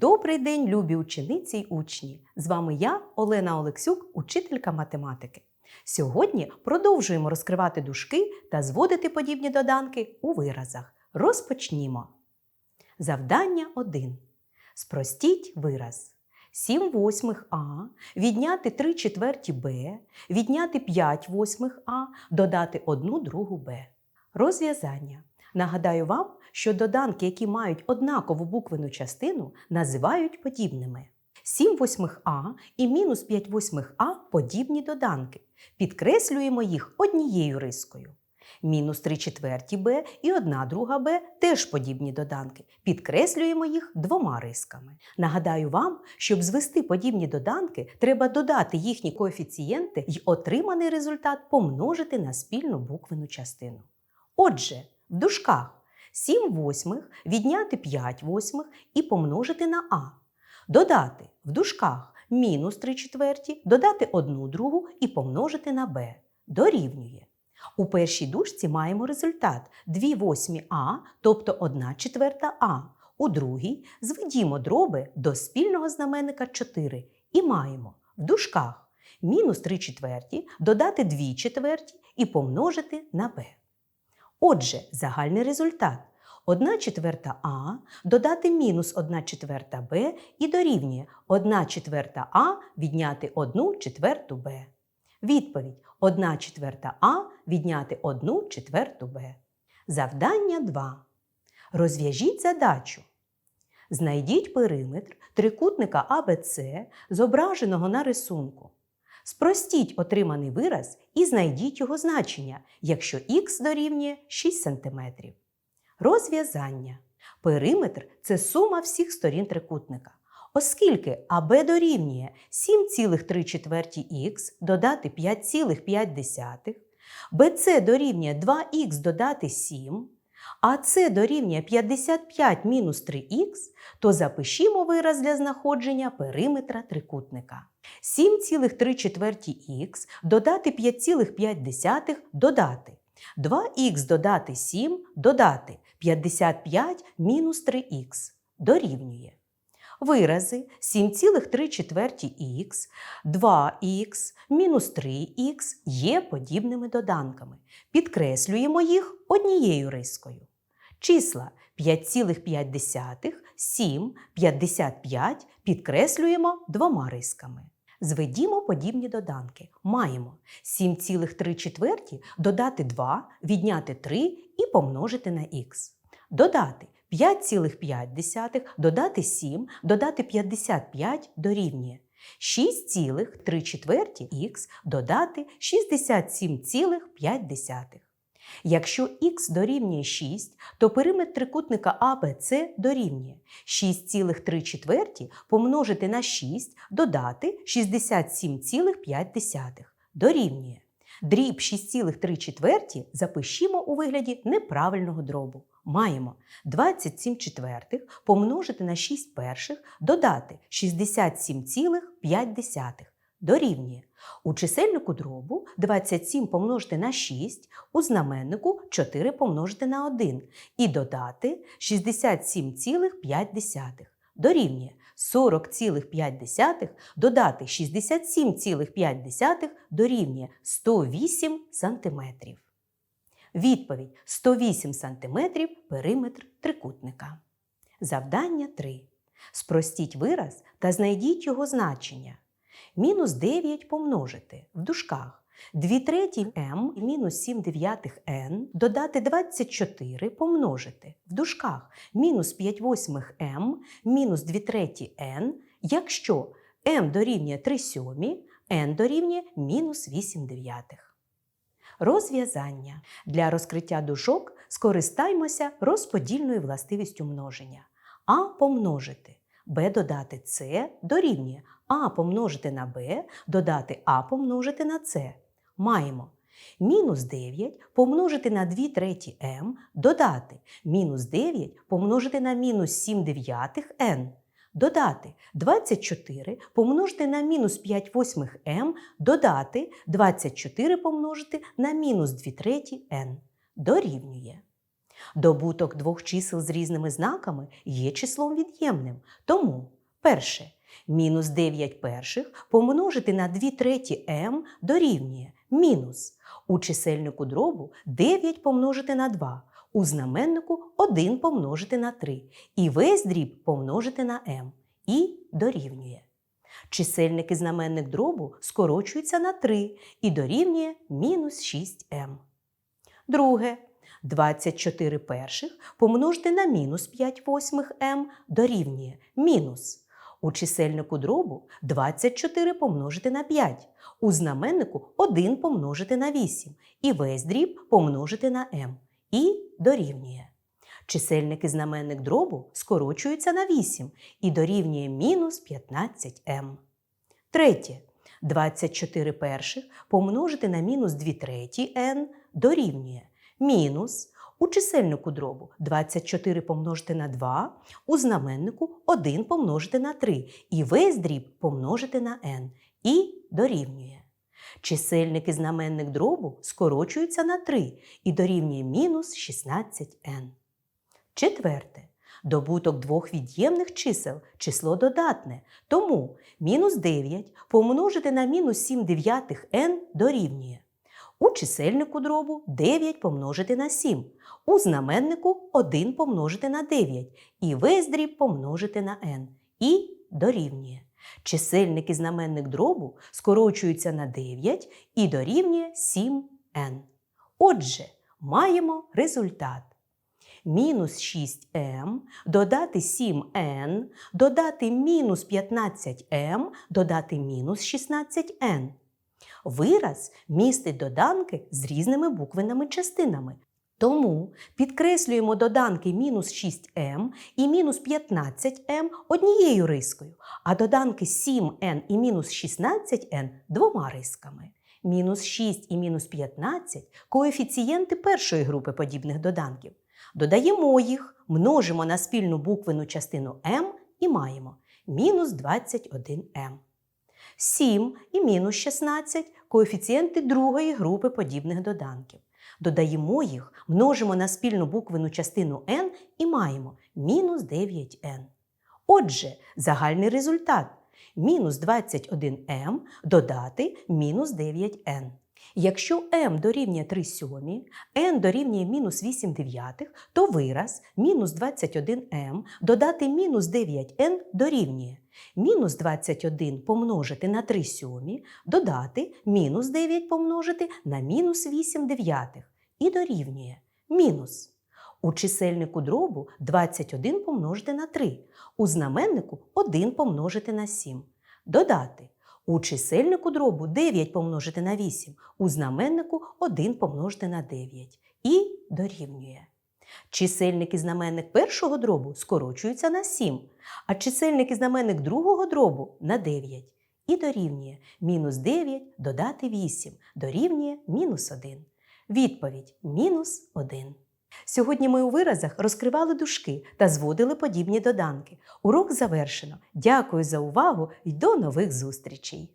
Добрий день, любі учениці й учні! З вами я, Олена Олексюк, учителька математики. Сьогодні продовжуємо розкривати дужки та зводити подібні доданки у виразах. Розпочнімо. Завдання 1. Спростіть вираз. 7 восьмих А, відняти 3 четверті Б, відняти 5 восьмих А, додати 1 другу Б. Розв'язання. Нагадаю вам, що доданки, які мають однакову буквену частину, називають подібними. 7 восьмих А і мінус 5 восьмих А подібні доданки. Підкреслюємо їх однією рискою. Мінус 3 четверті Б і 1 друга Б теж подібні доданки. Підкреслюємо їх двома рисками. Нагадаю вам, щоб звести подібні доданки, треба додати їхні коефіцієнти і отриманий результат помножити на спільну буквену частину. Отже, в дужках 7 восьмих відняти 5 восьмих і помножити на А. Додати в дужках мінус 3 четверті, додати 1 другу і помножити на Б. Дорівнює. У першій дужці маємо результат 2 восьмі А, тобто 1 четверта А. У другій зведімо дроби до спільного знаменника 4 і маємо в дужках мінус 3 четверті, додати 2 четверті і помножити на Б. Отже, загальний результат 1 четверта А додати мінус 1 четверта Б і дорівнює 1 четверта А відняти 1 четверту Б. Відповідь 1 четверта А відняти 1 четверту Б. Завдання 2. Розв'яжіть задачу. Знайдіть периметр трикутника АБЦ, зображеного на рисунку. Спростіть отриманий вираз і знайдіть його значення, якщо х дорівнює 6 см. Розв'язання. Периметр це сума всіх сторін трикутника. Оскільки АБ дорівнює 7,3 х додати 5,5, БЦ дорівнює 2х додати 7, а С дорівнює 55 мінус 3х, то запишімо вираз для знаходження периметра трикутника. 7,3 х додати 5,5 додати. 2х додати 7 додати 55 мінус 3х дорівнює. Вирази 7,3 х, 2х, мінус 3х є подібними доданками. Підкреслюємо їх однією рискою. Числа 5,5, 7, 55 підкреслюємо двома рисками. Зведімо подібні доданки. Маємо 7,3 додати 2, відняти 3 і помножити на х. Додати 5,5, додати 7, додати 55 дорівнює 6,3 х додати 67,5. Якщо х дорівнює 6, то периметр трикутника АБЦ дорівнює 6,3 помножити на 6 додати 67,5 дорівнює. Дріб 6,3 запишімо у вигляді неправильного дробу. Маємо 27 четвертих помножити на 6 перших додати 67,5 дорівнює. У чисельнику дробу 27 помножити на 6, у знаменнику 4 помножити на 1 і додати 67,5 дорівнює 40,5 додати 67,5 дорівнює 108 см. Відповідь 108 см периметр трикутника. Завдання 3. Спростіть вираз та знайдіть його значення. Мінус 9 помножити в дужках 2 треті m мінус 7 дев'ятих n додати 24 помножити в дужках мінус 5 восьмих m мінус 2 треті n, якщо m дорівнює 3 сьомі, n дорівнює мінус 8 дев'ятих. Розв'язання. Для розкриття дужок скористаймося розподільною властивістю множення. А помножити b додати c дорівнює а помножити на b додати а помножити на c. Маємо мінус 9 помножити на 2 треті m додати мінус 9 помножити на мінус 7 дев'ятих n. Додати 24 помножити на мінус 5 восьмих m, додати 24 помножити на мінус 2 треті n. Дорівнює. Добуток двох чисел з різними знаками є числом від'ємним. Тому, перше, мінус 9 перших помножити на 2 треті m дорівнює мінус. У чисельнику дробу 9 помножити на 2, у знаменнику 1 помножити на 3 і весь дріб помножити на m і дорівнює. Чисельник і знаменник дробу скорочуються на 3 і дорівнює мінус 6m. Друге. 24 перших помножити на мінус 5 восьмих m дорівнює мінус. У чисельнику дробу 24 помножити на 5, у знаменнику 1 помножити на 8 і весь дріб помножити на m і дорівнює. Чисельник і знаменник дробу скорочуються на 8 і дорівнює мінус 15m. Третє. 24 перших помножити на мінус 2 треті n дорівнює мінус у чисельнику дробу 24 помножити на 2, у знаменнику 1 помножити на 3 і весь дріб помножити на n і дорівнює. Чисельник і знаменник дробу скорочуються на 3 і дорівнює мінус 16n. Четверте. Добуток двох від'ємних чисел число додатне. Тому мінус 9 помножити на мінус 7 дев'ятих n дорівнює. У чисельнику дробу 9 помножити на 7, у знаменнику 1 помножити на 9 і весь дріб помножити на n і дорівнює. Чисельник і знаменник дробу скорочуються на 9 і дорівнює 7n. Отже, маємо результат. Мінус 6m, додати 7n, додати мінус 15m, додати мінус 16n. Вираз містить доданки з різними буквенними частинами. Тому підкреслюємо доданки мінус 6m і мінус 15m однією рискою, а доданки 7n і мінус 16n двома рисками. Мінус 6 і мінус 15 коефіцієнти першої групи подібних доданків. Додаємо їх, множимо на спільну буквену частину m і маємо мінус 21m. 7 і мінус 16 коефіцієнти другої групи подібних доданків. Додаємо їх, множимо на спільну буквену частину n і маємо мінус 9n. Отже, загальний результат мінус 21m додати мінус 9n. Якщо m дорівнює 3 сьомі, n дорівнює мінус 8 дев'ятих, то вираз мінус 21m додати мінус 9n дорівнює мінус 21 помножити на 3 сьомі, додати мінус 9 помножити на мінус 8 дев'ятих і дорівнює мінус. У чисельнику дробу 21 помножити на 3, у знаменнику 1 помножити на 7. Додати. У чисельнику дробу 9 помножити на 8, у знаменнику 1 помножити на 9 і дорівнює. Чисельник і знаменник першого дробу скорочуються на 7, а чисельник і знаменник другого дробу на 9 і дорівнює мінус 9 додати 8 дорівнює мінус 1. Відповідь мінус 1. Сьогодні ми у виразах розкривали дужки та зводили подібні доданки. Урок завершено. Дякую за увагу і до нових зустрічей!